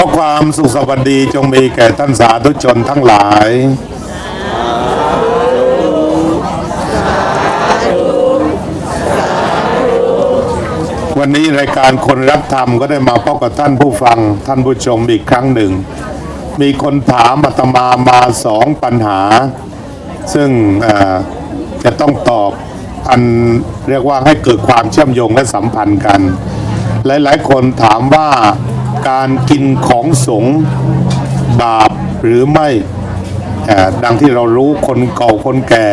ขอความสุขสวัสดีจงมีแก่ท่านสาธุชนทั้งหลาย วันนี้รายการคนรักธรรมก็ได้มาพบกับท่านผู้ฟังท่านผู้ชมอีกครั้งหนึ่ง มีคนถามอาตมามาสองปัญหา ซึ่งจะต้องตอบอันเรียกว่าให้เกิดความเชื่อมโยงและสัมพันธ์กัน หลายๆ คนถามว่า การกินของสงบาปหรือไม่ดังที่เรารู้คนเก่าคนแก่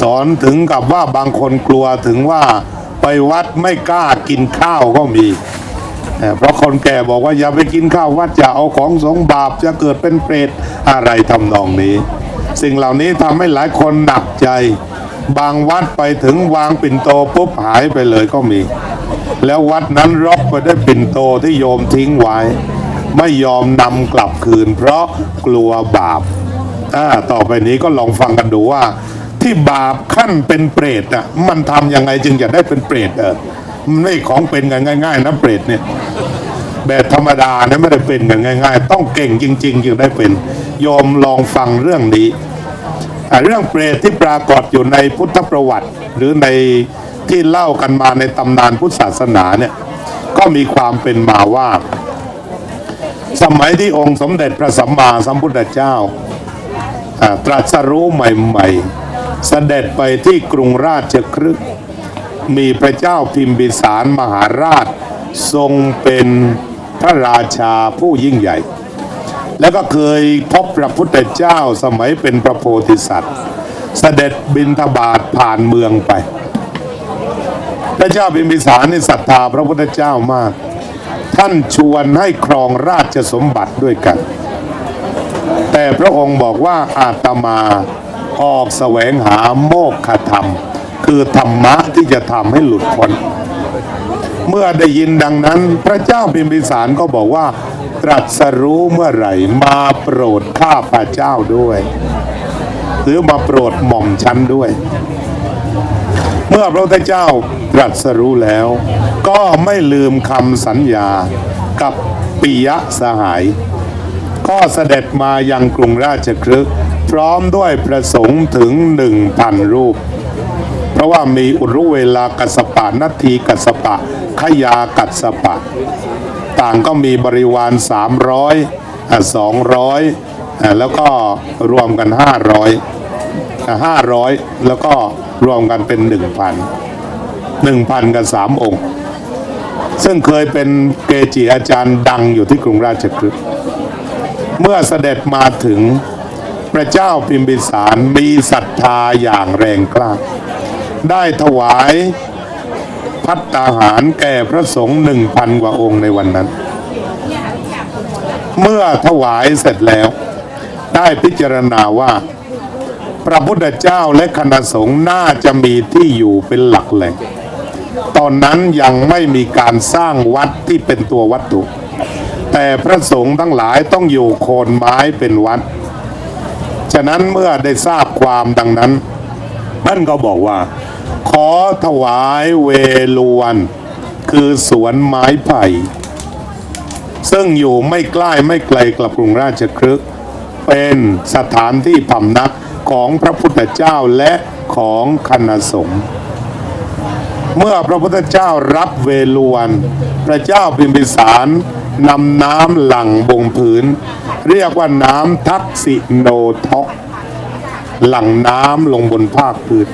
สอนถึงกับว่าบางคนกลัวถึงว่าไปวัดไม่กล้ากินข้าวก็มี เพราะคนแก่บอกว่าอย่าไปกินข้าววัดจะเอาของสงบาปจะเกิดเป็นเปรตอะไรทำนองนี้ สิ่งเหล่านี้ทำให้หลายคนหนักใจ บางวัดไปถึงวางปิ่นโตปุ๊บหายไปเลยก็มี แล้ววัดนั้นรกไปได้วยปิ่นโตที่โยมทิ้งไว้ ไม่ยอมนำกลับคืน เพราะกลัวบาปอ่าต่อไปนี้ก็ลองฟังกันดูว่า ที่บาปขั้นเป็นเปรตอะมันทำยังไงจึงจะได้เป็นเปรตเออไม่ของเป็นกันง่าย ๆนะเปรตเนี่ยแบบธรรมดาเนี่ยไม่ได้เป็นกันง่าย ๆ ต้องเก่งจริงๆจึงได้เป็นโยมลองฟังเรื่องนี้เรื่องเปรตที่ปรากฏอยู่ในพุทธประวัติ หรือใน ที่เล่ากันมาในตำนานพุทธศาสนาเนี่ยก็มีความเป็นมาว่า สมัยที่องค์สมเด็จพระสัมมาสัมพุทธเจ้าตรัสรู้ใหม่ๆ เสด็จไปที่กรุงราชคฤห์มีพระเจ้าพิมพิสารมหาราช ทรงเป็นพระราชาผู้ยิ่งใหญ่ แล้วก็เคยพบพระพุทธเจ้าสมัยเป็นพระโพธิสัตว์ เสด็จบินทบาทผ่านเมืองไป พระเจ้าพิมพิสารนี่ศรัทธาพระพุทธเจ้ามาก ท่านชวนให้ครองราชสมบัติด้วยกัน แต่พระองค์บอกว่าอาตมาออกแสวงหาโมกขธรรม คือธรรมะที่จะทำให้หลุดพ้นเมื่อได้ยินดังนั้น พระเจ้าพิมพิสารก็บอกว่า ตรัสรู้เมื่อไหร่มาโปรดข้าพระเจ้าด้วย หรือมาโปรดหม่อมฉันด้วย เมื่อพระพุทธเจ้า รัสรู้แล้ว ก็ไม่ลืมคำสัญญากับปิยะสหาย ก็เสด็จมายังกรุงราชคฤห์พร้อมด้วยประสงค์ถึงหนึ่งพันรูป เพราะว่ามีอุรุเวลากัสสปะนัตทีกัสสปะ ขยากัสสปะ ต่างก็มีบริวาร 300อะ200อะแล้วก็รวมกัน 500อะ500 แล้วก็รวมกันเป็น 1,000 1,000กับ3องค์ ซึ่งเคยเป็นเกจิอาจารย์ดังอยู่ที่กรุงราชคฤห์เมื่อเสด็จมาถึงพระเจ้าพิมพิสารมีศรัทธาอย่างแรงกล้า ได้ถวายพัตตาหารแก่พระสงฆ์หนึ่งพันกว่าองค์ในวันนั้น เมื่อถวายเสร็จแล้ว ได้พิจารณาว่า พระพุทธเจ้าและคณะสงฆ์น่าจะมีที่อยู่เป็นหลักแหล่ง ตอนนั้นยังไม่มีการสร้างวัดที่เป็นตัววัตถุ แต่พระสงฆ์ทั้งหลายต้องอยู่โคนไม้เป็นวัด ฉะนั้นเมื่อได้ทราบความดังนั้นท่านก็บอกว่า ขอถวายเวลวนคือสวนไม้ไผ่ ซึ่งอยู่ไม่ใกล้ไม่ไกลกับกรุงราชคฤห์เป็นสถานที่พำนักของพระพุทธเจ้าและของคณะสงฆ์ เมื่อพระพุทธเจ้ารับเวลวน พระเจ้าพิมพิสารนำน้ำหลั่งบงผืน เรียกว่าน้ำทักษิโนทกหลั่งน้ำลงบนภาคพื้น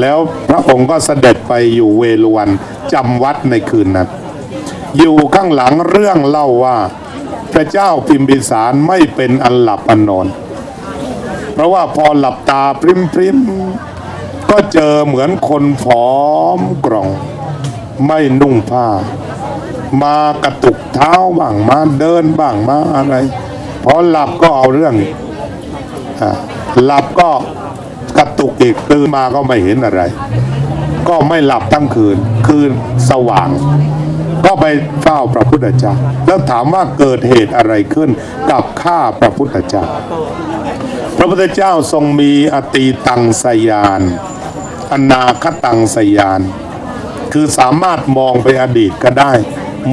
แล้วพระองค์ก็เสด็จไปอยู่เวลวันจำวัดในคืนนั้น อยู่ข้างหลังเรื่องเล่าว่า พระเจ้าพิมพิสารไม่เป็นอันหลับอันนอน เพราะว่าพอหลับตาพริมพริม ก็เจอเหมือนคนผอมกร่อง ไม่นุ่งผ้า มากระตุกเท้าบ้างมาเดินบ้างมาอะไรพอหลับก็เอาเรื่องอหลับก็กระตุกอีกตื่นมาก็ไม่เห็นอะไร ก็ไม่หลับทั้งคืน คืนสว่าง ก็ไปเฝ้าพระพุทธเจ้าแล้วถามว่าเกิดเหตุอะไรขึ้นกับข้าพระพุทธเจ้า พระพุทธเจ้าทรงมีอตีตังสยาน อนาคตังสยาน คือสามารถมองไปอดีตก็ได้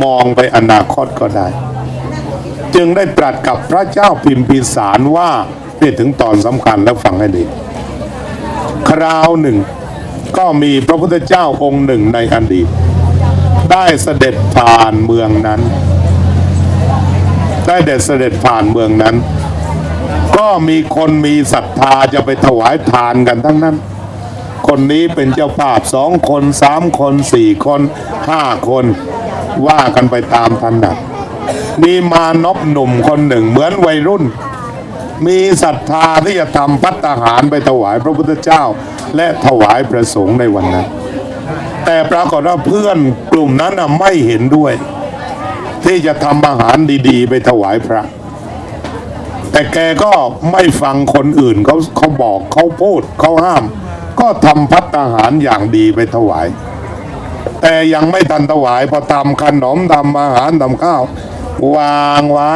มองไปอนาคตก็ได้ จึงได้ตรัสกับพระเจ้าพิมพิสารว่านี่ถึงตอนสำคัญแล้วฟังให้ดีคราวหนึ่ง ก็มีพระพุทธเจ้าองค์หนึ่งในอดีต ได้เสด็จผ่านเมืองนั้น ได้เด็ดเสด็จผ่านเมืองนั้น ก็มีคนมีศรัทธาจะไปถวายทานกันทั้งนั้น คนนี้เป็นเจ้าภาพสองคนสามคนสี่คนห้าคน ว่ากันไปตามถนัดมีมานพหนุ่มคนหนึ่งเหมือนวัยรุ่น มีศรัทธาที่จะทำพัตตาหารไปถวายพระพุทธเจ้า และถวายพระสงฆ์ในวันนั้น แต่ปรากฏว่าเพื่อนกลุ่มนั้นน่ะไม่เห็นด้วย ที่จะทำอาหารดีๆ ไปถวายพระ แต่แกก็ไม่ฟังคนอื่นเขาเขาบอกเขาพูดเขาห้าม ก็ทำพัตตาหารอย่างดีไปถวาย แต่ยังไม่ทันถวายพอทำขนมทำอาหารทำข้าว วางไว้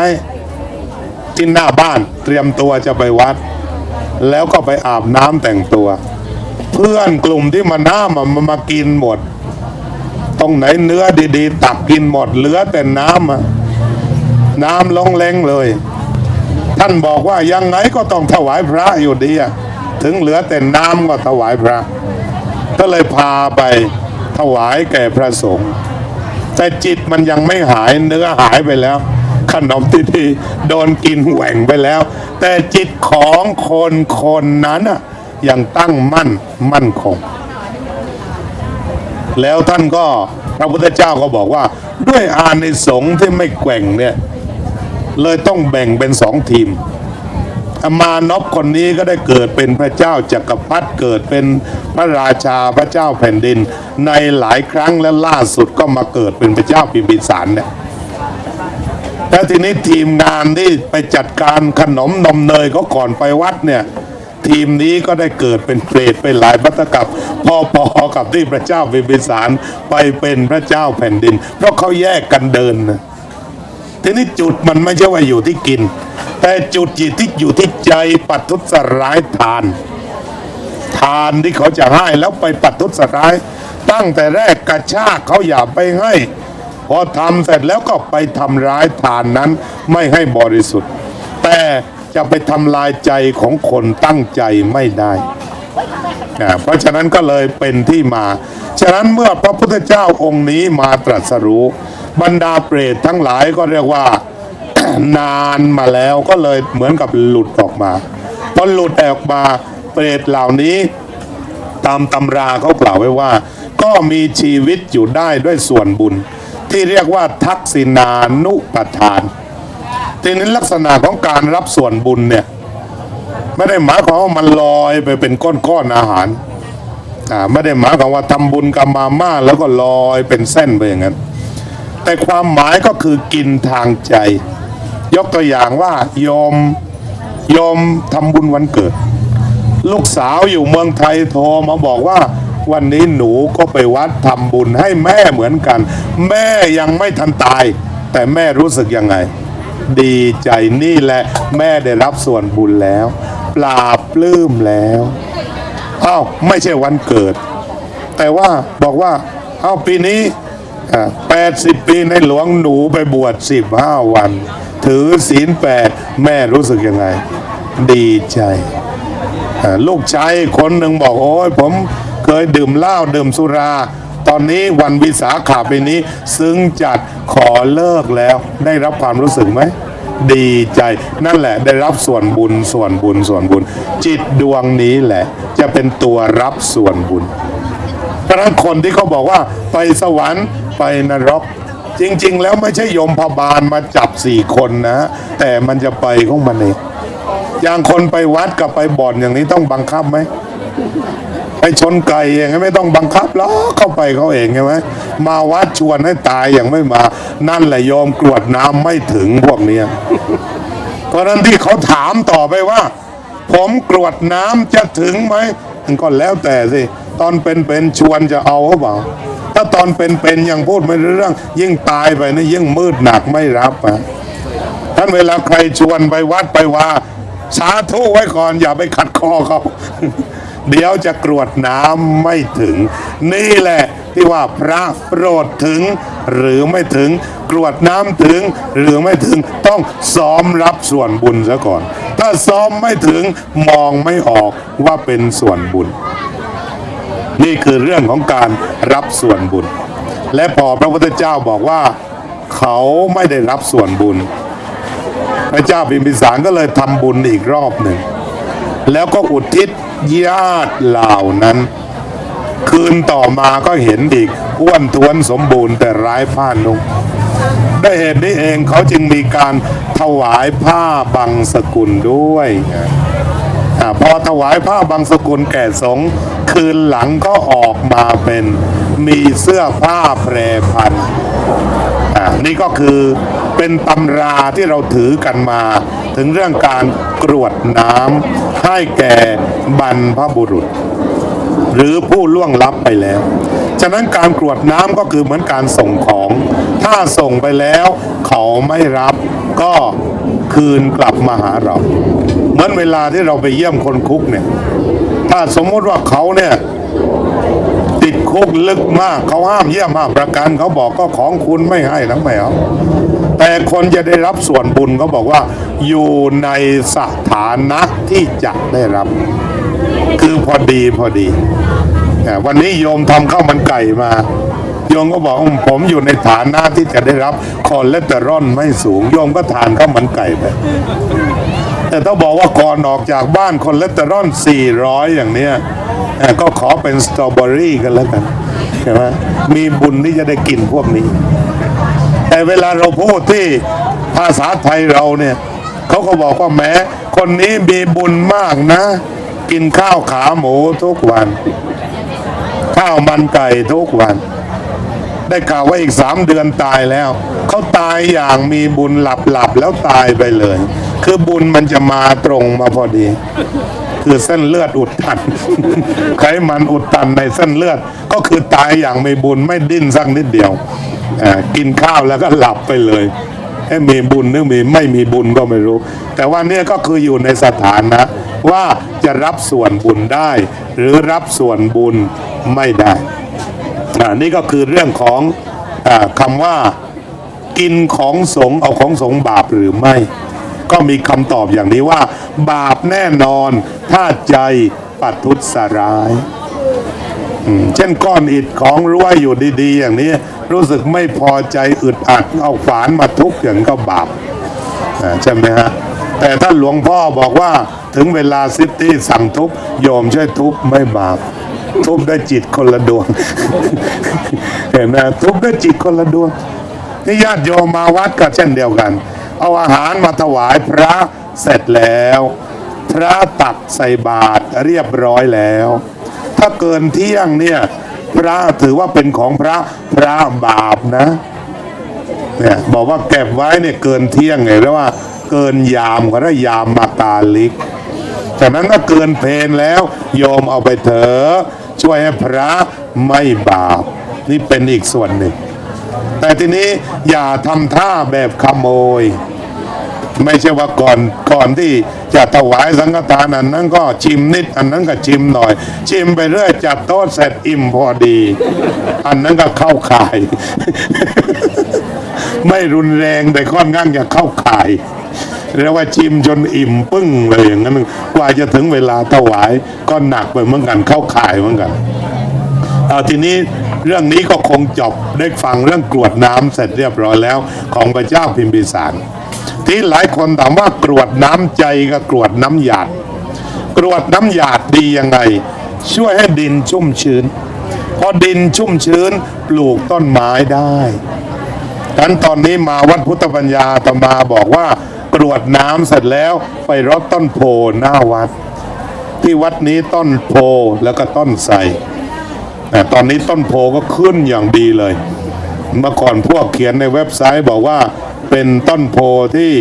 ที่หน้าบ้านเตรียมตัวจะไปวัด แล้วก็ไปอาบน้ำแต่งตัว เพื่อนกลุ่มที่มาหน้ามันมามากินหมด ตรงไหนเนื้อดีๆ ตักกินหมดเหลือแต่น้ำน้ำลงเลงเลย ท่านบอกว่ายังไงก็ต้องถวายพระอยู่ดีอะ ถึงเหลือแต่น้ำก็ถวายพระ ก็เลยพาไปถวายแก่พระสงฆ์แต่จิตมันยังไม่หายเนื้อหายไปแล้ว ขนมที่ดีโดนกินแหว่งไปแล้ว แต่จิตของคนคนนั้นน่ะยังตั้งมั่นมั่นคง แล้วท่านก็พระพุทธเจ้าก็บอกว่า ด้วยอานิสงส์ที่ไม่แกว่งเนี่ย เลยต้องแบ่งเป็นสองทีม มานพคนนี้ก็ได้เกิดเป็นพระเจ้าจักรพรรดิเกิดเป็นพระราชาพระเจ้าแผ่นดิน ในหลายครั้งและล่าสุดก็มาเกิดเป็นพระเจ้าพิมพิสารเนี่ยแล้วทีนี้ทีมงานที่ไปจัดการขนมนมเนยเขาก่อนไปวัดเนี่ยทีมนี้ก็ได้เกิดเป็นเปรตไปหลายพัตกับพอๆกับที่พระเจ้าพิมพิสารไปเป็นพระเจ้าแผ่นดิน เพราะเขาแยกกันเดินนะ ทีนี้จุดมันไม่ใช่ว่าอยู่ที่กิน แต่จุดอยู่ที่อยู่ที่ใจปัทุสร้ายทาน ทานที่เขาจะให้แล้วไปปัทุสร้าย ตั้งแต่แรกกระชากเขาอย่าไปให้ พอทำเสร็จแล้วก็ไปทำร้ายทานนั้นไม่ให้บริสุทธิ์ แต่จะไปทำลายใจของคนตั้งใจไม่ได้อ่าเพราะฉะนั้นก็เลยเป็นที่มา ฉะนั้นเมื่อพระพุทธเจ้าองค์นี้มาตรัสรู้ บรรดาเปรตทั้งหลายก็เรียกว่านานมาแล้วก็เลยเหมือนกับหลุดออกมาพอหลุดออกมาเปรตเหล่านี้ ตามตำราเขากล่าวไว้ว่า ก็มีชีวิตอยู่ได้ด้วยส่วนบุญ ที่เรียกว่าทักษินานุปทานทีนี้ลักษณะของการรับส่วนบุญเนี่ย ไม่ได้หมายความว่ามันลอยไปเป็นก้อนๆอาหาร ไม่ได้หมายความว่าทำบุญกับมาม่าแล้วก็ลอยเป็นเส้นไปอย่างนั้น แต่ความหมายก็คือกินทางใจ ยกตัวอย่างว่าโยมโยมทำบุญวันเกิด ลูกสาวอยู่เมืองไทยโทรมาบอกว่าวันนี้หนูก็ไปวัดทำบุญให้แม่เหมือนกัน แม่ยังไม่ทันตาย แต่แม่รู้สึกยังไง ดีใจนี่แหละ แม่ได้รับส่วนบุญแล้วปราบปลื้มแล้ว อ้าวไม่ใช่วันเกิด แต่ว่าบอกว่าเอาปีนี้แปดสิบปีในหลวงหนูไปบวชสิบห้าวัน ถือศีลแปดแม่รู้สึกยังไง ดีใจ ลูกชายคนหนึ่งบอกโอ้ยผมเคยดื่มเหล้าดื่มสุรา ตอนนี้วันวิสาขาปีนี้ ซึ้งจัดขอเลิกแล้วได้รับความรู้สึกไหม ดีใจ นั่นแหละได้รับส่วนบุญส่วนบุญส่วนบุญ จิตดวงนี้แหละ จะเป็นตัวรับส่วนบุญ เพราะนั้นคนที่เขาบอกว่าไปสวรรค์ไปนรก จริง ๆ แล้วไม่ใช่ยมพบาลมาจับสี่คนนะ แต่มันจะไปของมันเองอย่างคนไปวัดกับไปบ่อนอย่างนี้ต้องบังคับไหม ชนไก่เองไม่ต้องบังคับหรอกเข้าไปเขาเองใช่ไหมมาวัดชวนให้ตายอย่างไม่มา นั่นแหละโยมกรวดน้ำไม่ถึงพวกเนี้ยเพราะนั้นที่เขาถามต่อไปว่า ผมกรวดน้ำจะถึงไหมมันก็แล้วแต่สิตอนเป็นๆชวนจะเอาหรือเปล่าถ้าตอนเป็นๆยังพูดไม่รู้เรื่อง ยิ่งตายไปนะยิ่งมืดหนักไม่รับอะท่านเวลาใครชวนไปวัดไปว่า สาธุไว้ก่อนอย่าไปขัดคอเขา เดี๋ยวจะกรวดน้ำไม่ถึง นี่แหละที่ว่าพระโปรดถึง หรือไม่ถึงกรวดน้ำถึง หรือไม่ถึงต้องซ้อมรับส่วนบุญซะก่อน ถ้าซ้อมไม่ถึงมองไม่ออกว่าเป็นส่วนบุญ นี่คือเรื่องของการรับส่วนบุญ และพอพระพุทธเจ้าบอกว่า เขาไม่ได้รับส่วนบุญ พระเจ้าพิมพิสารก็เลยทำบุญอีกรอบหนึ่ง แล้วก็อุทิศญาติเหล่านั้น คืนต่อมาก็เห็นอีกอ้วนท้วนสมบูรณ์แต่ร้ายผ้านุ่งได้เหตุนี้เองเขาจึงมีการถวายผ้าบังสกุลด้วยอพอถวายผ้าบังสกุลแก่สงคืนหลังก็ออกมาเป็นมีเสื้อผ้าแพรพันนี่ก็คือ เป็นตำราที่เราถือกันมา ถึงเรื่องการกรวดน้ำให้แก่บรรพบุรุษ หรือผู้ล่วงลับไปแล้ว ฉะนั้นการกรวดน้ำก็คือเหมือนการส่งของ ถ้าส่งไปแล้ว เขาไม่รับก็คืนกลับมาหาเรา เหมือนเวลาที่เราไปเยี่ยมคนคุกเนี่ย ถ้าสมมติว่าเขาเนี่ย คุกลึกมาก เขาห้ามเยี่ยมห้ามประกันเขาบอกก็ของคุณไม่ให้นะไม่เอาแต่คนจะได้รับส่วนบุญเขาบอกว่า อยู่ในสถานะที่จะได้รับ คือพอดีพอดีอ่วันนี้โยมทำข้าวมันไก่มาโยมก็บอกผมอยู่ในฐานะที่จะได้รับคอเลสเตอรอลไม่สูงโยมก็ทานข้าวมันไก่ไปแต่ถ้าบอกว่าก่อนออกจากบ้านคอเลสเตอรอล400 อย่างเนี้ย ก็ขอเป็นสตรอเบอรี่กันแล้วกันใช่ไหมมีบุญที่จะได้กินพวกนี้ แต่เวลาเราพูดที่ภาษาไทยเราเนี่ยเขาก็บอกว่าแม้คนนี้มีบุญมากนะ กินข้าวขาหมูทุกวัน ข้าวมันไก่ทุกวัน ได้ข่าวว่าอีกสามเดือนตายแล้ว เขาตายอย่างมีบุญหลับหลับๆแล้วตายไปเลย คือบุญมันจะมาตรงมาพอดี คือเส้นเลือดอุดตัน ไขมันอุดตันในเส้นเลือด ก็คือตายอย่างมีบุญไม่ดิ้นสักนิดเดียวอ่ากินข้าวแล้วก็หลับไปเลยให้มีบุญหรือมีไม่มีบุญก็ไม่รู้ แต่ว่าเนี่ยก็คืออยู่ในสถานะว่าจะรับส่วนบุญได้ หรือรับส่วนบุญไม่ได้อ่านี่ก็คือเรื่องของอาคำว่ากินของสงเอาของสงบาปหรือไม่ ก็มีคำตอบอย่างนี้ว่า บาปแน่นอน ถ้าใจปัทุษร้าย เช่นก้อนอิฐของรั้วอยู่ดีๆ อย่างนี้ รู้สึกไม่พอใจอึดอัดเอาฝานมาทุบอย่างก็บาปใช่ไหมฮะ แต่ถ้าหลวงพ่อบอกว่าถึงเวลาซิตี้สั่งทุบโยมช่วยทุบไม่บาปทุบด้จิตคนละดวง เห็นไหมทุบด้จิตคนละดวงนี่ญาติโยมมาวัดก็เช่นเดียวกัน เอาอาหารมาถวายพระ เสร็จแล้ว พระตักใส่บาตรเรียบร้อยแล้ว ถ้าเกินเที่ยงเนี่ยพระถือว่าเป็นของพระพระบาปนะเนี่ยบอกว่าเก็บไว้เนี่ยเกินเที่ยงไงแล้วว่าเกินยามก็ได้ยามมากาลิกจากนั้นก็เกินเพนแล้วโยมเอาไปเถอะช่วยให้พระไม่บาป นี่เป็นอีกส่วนหนึ่ง แต่ทีนี้อย่าทำท่าแบบขโมย ไม่ใช่ว่าก่อนก่อนที่จะถวายสังฆทานอันนั้นก็ชิมนิด อันนั้นก็ชิมหน่อย ชิมไปเรื่อยจัดโต๊ะเสร็จอิ่มพอดี อันนั้นก็เข้าข่าย ไม่รุนแรงแต่ค่อนข้างจะเข้าข่ายเรียกว่าชิมจนอิ่มปึ้งเลยอย่างนั้นกว่าจะถึงเวลาถวายก็หนักไปเหมือนกันเข้าข่ายเหมือนกันเอาทีนี้เรื่องนี้ก็คงจบได้ฟังเรื่องกรวดน้ำเสร็จเรียบร้อยแล้ว ของพระเจ้าพิมพิสาร ที่หลายคนถามว่ากรวดน้ำใจกับกรวดน้ำหยาด กรวดน้ำหยาดดียังไง ช่วยให้ดินชุ่มชื้น พอดินชุ่มชื้นปลูกต้นไม้ได้กันตอนนี้มาวัดพุทธปัญญาตมาบอกว่ากรวดน้ำเสร็จแล้วไปรดต้นโพหน้าวัด ที่วัดนี้ต้นโพแล้วก็ต้นไทรแต่ตอนนี้ต้นโพก็ขึ้นอย่างดีเลย เมื่อก่อนพวกเขียนในเว็บไซต์บอกว่า เป็นต้นโพที่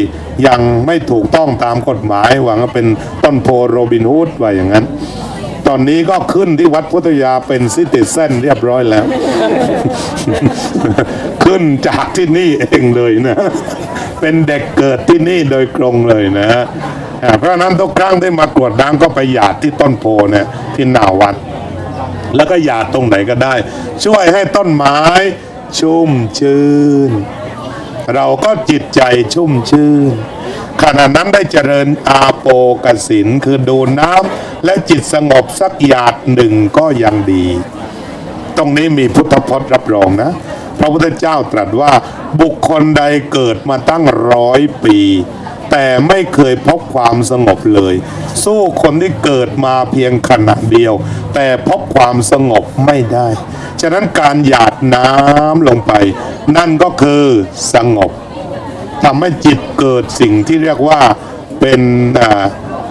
ยังไม่ถูกต้องตามกฎหมาย หวังว่าเป็นต้นโพโรบินฮูดว่าอย่างนั้น ตอนนี้ก็ขึ้นที่วัดพุทธยาเป็นซิติเซนเรียบร้อยแล้ว ขึ้นจากที่นี่เองเลยนะ เป็นเด็กเกิดที่นี่โดยตรงเลยนะเพราะนั้นทุกครั้งที่มากรวดน้ำก็ไปหยาดที่ต้นโพเนี่ยที่หน้าวัด แล้วก็หยาดตรงไหนก็ได้ ช่วยให้ต้นไม้ชุ่มชื้น เราก็จิตใจชุ่มชื่นขณะนั้นได้เจริญอาโปกสินคือดูน้ำและจิตสงบสักหยาดหนึ่งก็ยังดี ตรงนี้มีพุทธพจน์รับรองนะ พระพุทธเจ้าตรัสว่าบุคคลใดเกิดมาตั้งร้อยปี แต่ไม่เคยพบความสงบเลย สู้คนที่เกิดมาเพียงขณะเดียว แต่พบความสงบไม่ได้ ฉะนั้นการหยาดน้ำลงไป นั่นก็คือสงบทำให้จิตเกิดสิ่งที่เรียกว่าเป็นอ่า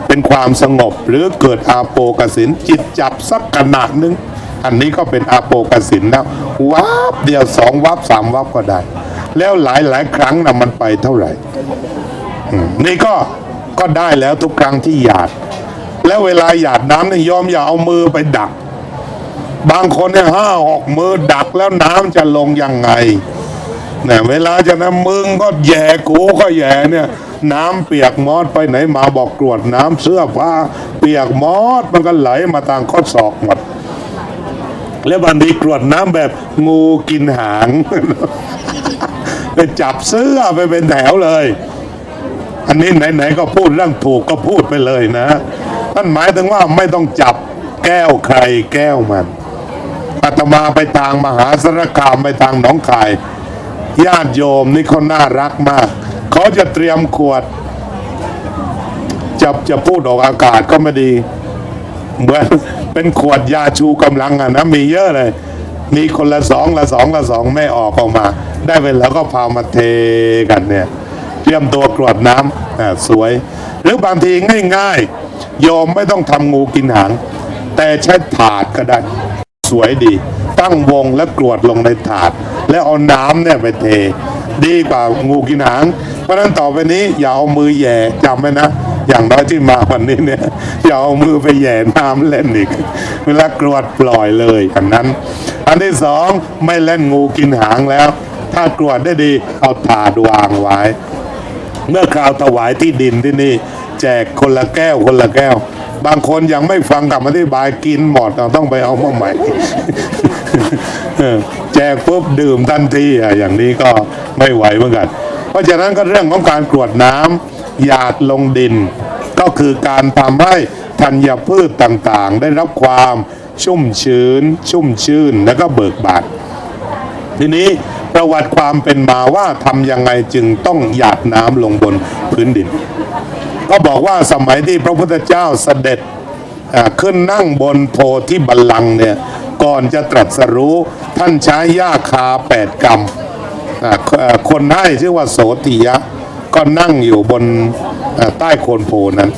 เป็นความสงบ หรือเกิดอาโปกสินจิตจับสักขนาดนึงอันนี้ก็เป็นอาโปกสินแล้ววับเดียวสองวับสามวับก็ได้ แล้วหลายหลายครั้งนะมันไปเท่าไหร่นี่ก็ก็ได้แล้วทุกครั้งที่หยาด แล้วเวลาหยาดน้ำเนี่ยยอมอย่าเอามือไปดัก บางคนเนี่ยห้าหกมือดักแล้วน้ำจะลงยังไงเนี่ยเวลาจะนะมึงก็แย่กูก็แย่เนี่ย น้ำเปียกมอดไปไหนมาบอกกรวดน้ำเสื้อผ้าเปียกมอดมันก็ไหลมาทางข้อศอกหมดแล้วบางทีกรวดน้ำแบบงูกินหางไปจับเสื้อไปเป็นแถวเลย อันนี้ไหนๆก็พูดเรื่องถูกก็พูดไปเลยนะนั่นหมายถึงว่าไม่ต้องจับแก้วใครแก้วมัน ตมาไปทางมหาสารคามไปทางหนองคาย ญาติโยมนี่เขาน่ารักมาก เขาจะเตรียมขวด จะจะพูดออกอากาศก็ไม่ดี เหมือนเป็นขวดยาชูกำลังอะนะมีเยอะเลย มีคนละสองละสองละสองไม่ออกออกมา ได้เวลาก็พามาเทกันเนี่ยเตรียมตัวกรวดน้ำอ่าสวย หรือบางทีง่ายๆโยมไม่ต้องทำงูกินหาง แต่ใช้ถาดก็ได้ สวยดี ตั้งวงแล้วกรวดลงในถาด แล้วเอาน้ำเนี่ยไปเท ดีกว่างูกินหาง เพราะนั้นต่อไปนี้อย่าเอามือแย่จำไว้นะ อย่างน้อยที่มาวันนี้เนี่ยอย่าเอามือไปแย่น้ำเล่นอีก เวลากรวดปล่อยเลยอันนั้น อันที่สองไม่เล่นงูกินหางแล้ว ถ้ากรวดได้ดีเอาถาดวางไว้ เมื่อคราวถวายที่ดินที่นี่ แจกคนละแก้วคนละแก้ว บางคนยังไม่ฟังคำอธิบายกินหมดเราต้องไปเอามาใหม่แจกปุ๊บดื่มทันทีอะอย่างนี้ก็ไม่ไหวเหมือนกัน เพราะฉะนั้นก็เรื่องของการกรวดน้ำหยาดลงดิน ก็คือการทำให้ธัญพืชต่างๆ ได้รับความชุ่มชื้น ชุ่มชื่นและก็เบิกบานทีนี้ประวัติความเป็นมาว่าทำยังไงจึงต้องหยาดน้ำลงบนพื้นดิน ก็บอกว่าสมัยที่พระพุทธเจ้าเสด็จขึ้นนั่งบนโพธิบัลลังก์เนี่ยก่อนจะตรัสรู้ท่านใช้หญ้าคาแปดกำอ่าเอ่อคนให้ชื่อว่าโสติยะ ก็นั่งอยู่บนใต้โคนโพนั้น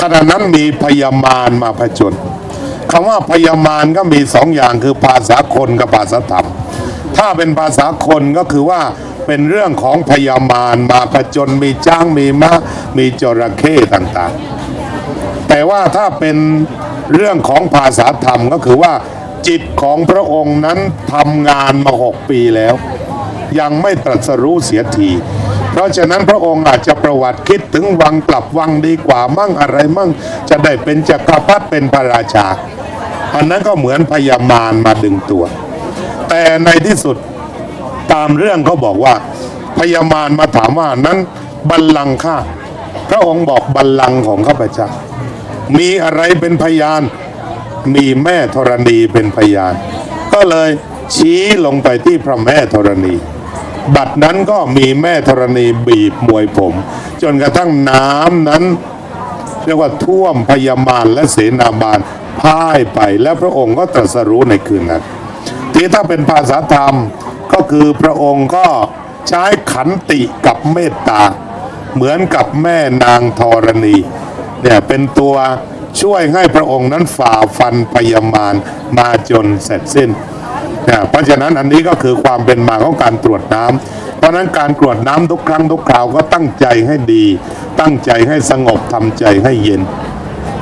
ขณะนั้นมีพยามารมาผจญคำว่าพยามารก็มีสองอย่างคือภาษาคนกับภาษาธรรม ถ้าเป็นภาษาคนก็คือว่าเป็นเรื่องของพยามารมาผจญมีจ้างมีมา มีจระเข้ต่างๆ แต่ว่าถ้าเป็นเรื่องของภาษาธรรมก็คือว่า จิตของพระองค์นั้นทำงานมาหกปีแล้ว ยังไม่ตรัสรู้เสียทีเพราะฉะนั้นพระองค์อาจจะประวัติคิดถึงวังกลับวังดีกว่ามั่งอะไรมั่ง จะได้เป็นจักรพรรดิเป็นพระราชา อันนั้นก็เหมือนพยามารมาดึงตัว แต่ในที่สุดตามเรื่องเขาบอกว่าพยามารมาถามว่านั้นบัลลังก์ข้า พระองค์บอกบัลลังก์ของข้าพเจ้ามีอะไรเป็นพยาน มีแม่ธรณีเป็นพยาน ก็เลยชี้ลงไปที่พระแม่ธรณี บัดนั้นก็มีแม่ธรณีบีบมวยผม จนกระทั่งน้ำนั้น เรียกว่าท่วมพยามารและเสนาบาลพ่ายไปและพระองค์ก็ตรัสรู้ในคืนนั้นที่ถ้าเป็นภาษาธรรมก็คือพระองค์ก็ใช้ขันติกับเมตตา เหมือนกับแม่นางธรณีเนี่ยเป็นตัวช่วยให้พระองค์นั้นฝ่าฟันพยามารมาจนเสร็จสิ้นเนี่ยเพราะฉะนั้นอันนี้ก็คือความเป็นมาของการตรวจน้ำเพราะฉะนั้นการกรวดน้ำทุกครั้งทุกคราวก็ตั้งใจให้ดี ตั้งใจให้สงบทำใจให้เย็น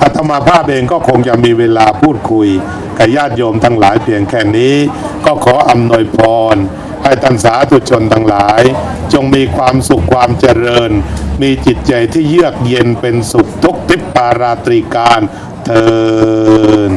อาตตมาภาพเองก็คงจะมีเวลาพูดคุยกับญาติโยมทั้งหลายเพียงแค่นี้ ก็ขออำนวยพรให้ท่านสาธุชนทั้งหลาย จงมีความสุขความเจริญ มีจิตใจที่เยือกเย็นเป็นสุขทุกทิพปาราตรีการเทิน